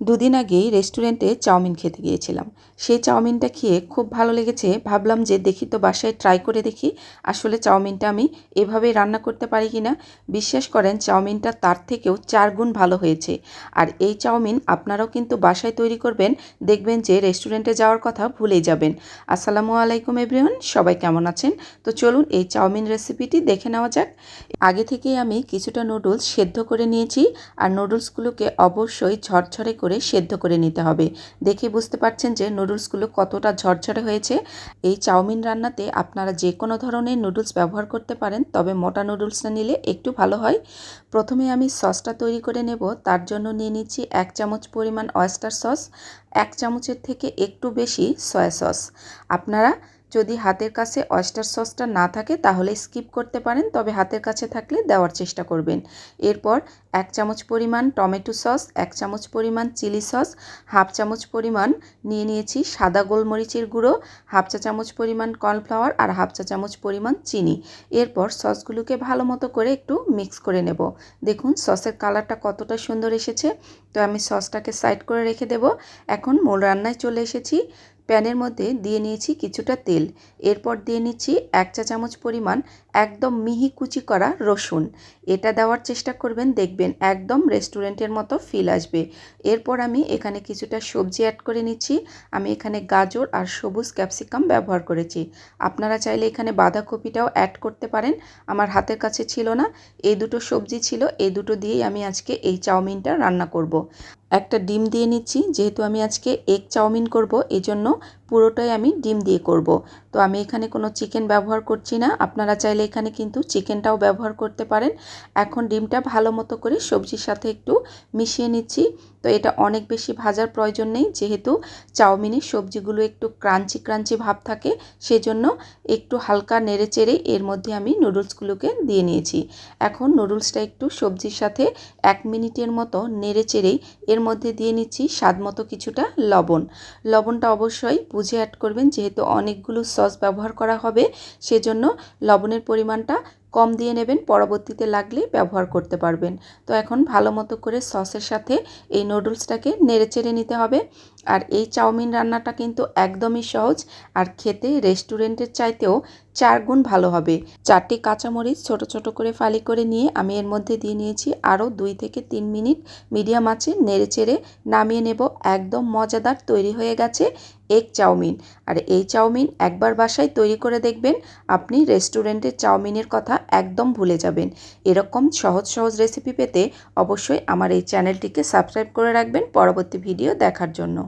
দুদিন আগেই রেস্টুরেন্টে চাউমিন খেতে গিয়েছিলাম। সেই চাউমিনটা খেয়ে খুব ভালো লেগেছে। ভাবলাম যে দেখি তো বাসায় ট্রাই করে দেখি, আসলে চাউমিনটা আমি এভাবেই রান্না করতে পারি কি না। বিশ্বাস করেন, চাউমিনটা তার থেকেও চার গুণ ভালো হয়েছে। আর এই চাউমিন আপনারাও কিন্তু বাসায় তৈরি করবেন, দেখবেন যে রেস্টুরেন্টে যাওয়ার কথা ভুলেই যাবেন। আসসালামু আলাইকুম এভরিওয়ান, সবাই কেমন আছেন? তো চলুন এই চাউমিন রেসিপিটি দেখে নেওয়া যাক। আগে থেকেই আমি কিছুটা নুডলস সেদ্ধ করে নিয়েছি, আর নুডলসগুলোকে অবশ্যই ঝরঝরে করে সেদ্ধ করে নিতে হবে। দেখে বুঝতে পারছেন যে নুডলসগুলো কতটা ঝরঝরে হয়েছে। এই চাউমিন রান্নাতে আপনারা যে কোনো ধরনের নুডলস ব্যবহার করতে পারেন, তবে মোটা নুডলসটা নিলে একটু ভালো হয়। প্রথমে আমি সসটা তৈরি করে নেব। তার জন্য নিয়ে নিচ্ছি এক চামচ পরিমাণ অয়েস্টার সস, এক চামচের থেকে একটু বেশি সয়া সস। আপনারা যদি হাতের কাছে অয়েস্টার সসটা না থাকে, তাহলে স্কিপ করতে পারেন, তবে হাতের কাছে থাকলে দেওয়ার চেষ্টা করবেন। এরপর এক চামচ পরিমাণ টমেটো সস এক চামচ পরিমাণ চিলি সস হাফ চামচ পরিমাণ নিয়ে নিয়েছি সাদা গোলমরিচের গুঁড়ো, হাফ চা চামচ পরিমাণ কর্নফ্লাওয়ার আর হাফ চা চামচ পরিমাণ চিনি। এরপর সসগুলোকে ভালো মতো করে একটু মিক্স করে নেব। দেখুন সসের কালারটা কতটা সুন্দর এসেছে। তো আমি সসটাকে সাইড করে রেখে দেব। এখন মূল রান্নায় চলে এসেছি। প্যানের মধ্যে দিয়ে নিয়েছি কিছুটা তেল। এরপর দিয়ে নিচ্ছি এক চা চামচ পরিমাণ একদম মিহি কুচি করা রসুন। এটা দেওয়ার চেষ্টা করবেন, দেখবেন একদম রেস্টুরেন্টের মতো ফিল আসবে। এরপর আমি এখানে কিছুটা সবজি অ্যাড করে নিচ্ছি। আমি এখানে গাজর আর সবুজ ক্যাপসিকাম ব্যবহার করেছি। আপনারা চাইলে এখানে বাঁধাকপিটাও অ্যাড করতে পারেন। আমার হাতের কাছে ছিল না। এই দুটো সবজি ছিল, এই দুটো দিয়েই আমি আজকে এই চাউমিনটা রান্না করব। একটা ডিম দিয়ে নিচ্ছি, যেহেতু আমি আজকে এগ চাউমিন করব এই জন্য পুরোটাই আমি ডিম দিয়ে করব। তো আমি এখানে কোনো চিকেন ব্যবহার করছি না। আপনারা চাইলে এখানে কিন্তু চিকেনটাও ব্যবহার করতে পারেন। এখন ডিমটা ভালো মতো করে সবজির সাথে একটু মিশিয়ে নিচ্ছি। তো এটা অনেক বেশি ভাজার প্রয়োজন নেই, যেহেতু চাউমিনের সবজিগুলো একটু ক্রাঞ্চি ক্রাঞ্চি ভাব থাকে, সেজন্য একটু হালকা নেড়ে চেড়ে এর মধ্যে আমি নুডলসগুলোকে দিয়ে নিয়েছি। এখন নুডলসটা একটু সবজির সাথে এক মিনিটের মতো নেড়ে চেড়েই এর মধ্যে দিয়ে নিচ্ছি স্বাদ মতো কিছুটা লবণ। লবণটা অবশ্যই বুঝে অ্যাড করবেন, যেহেতু অনেকগুলো সস ব্যবহার করা হবে, সেজন্য লবণের পরিমাণটা কম দিয়ে নেবেন, পরবর্তীতে লাগলে ব্যবহার করতে পারবেন। তো এখন ভালো মতো করে সসের সাথে এই নুডলসটাকে নেড়ে চেড়ে নিতে হবে। আর এই চাউমিন রান্নাটা কিন্তু একদমই সহজ। আর খেতে রেস্টুরেন্টের চাইতেও চার গুণ ভালো হবে। চারটি কাঁচামরিচ ছোট ছোট করে ফালি করে নিয়ে আমি এর মধ্যে দিয়ে নিয়েছি আরও দুই থেকে তিন মিনিট। মিডিয়াম আছে নেড়ে চেড়ে নামিয়ে নেব। একদম মজাদার তৈরি হয়ে গেছে এগ চাউমিন। আর এই চাউমিন একবার বাসায় তৈরি করে দেখবেন, আপনি রেস্টুরেন্টের চাউমিনের কথা একদম ভুলে যাবেন। এরকম সহজ সহজ রেসিপি পেতে অবশ্যই আমার এই চ্যানেলটিকে সাবস্ক্রাইব করে রাখবেন পরবর্তী ভিডিও দেখার জন্য।